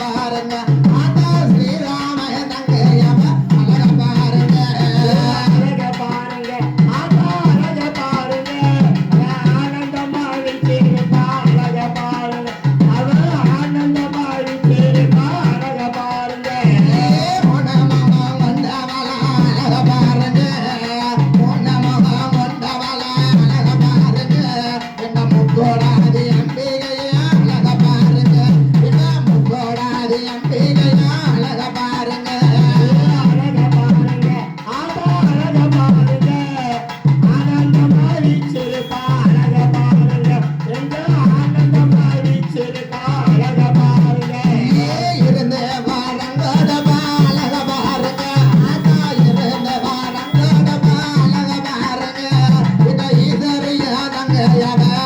பாருங்க.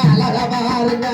அழகா பாருங்க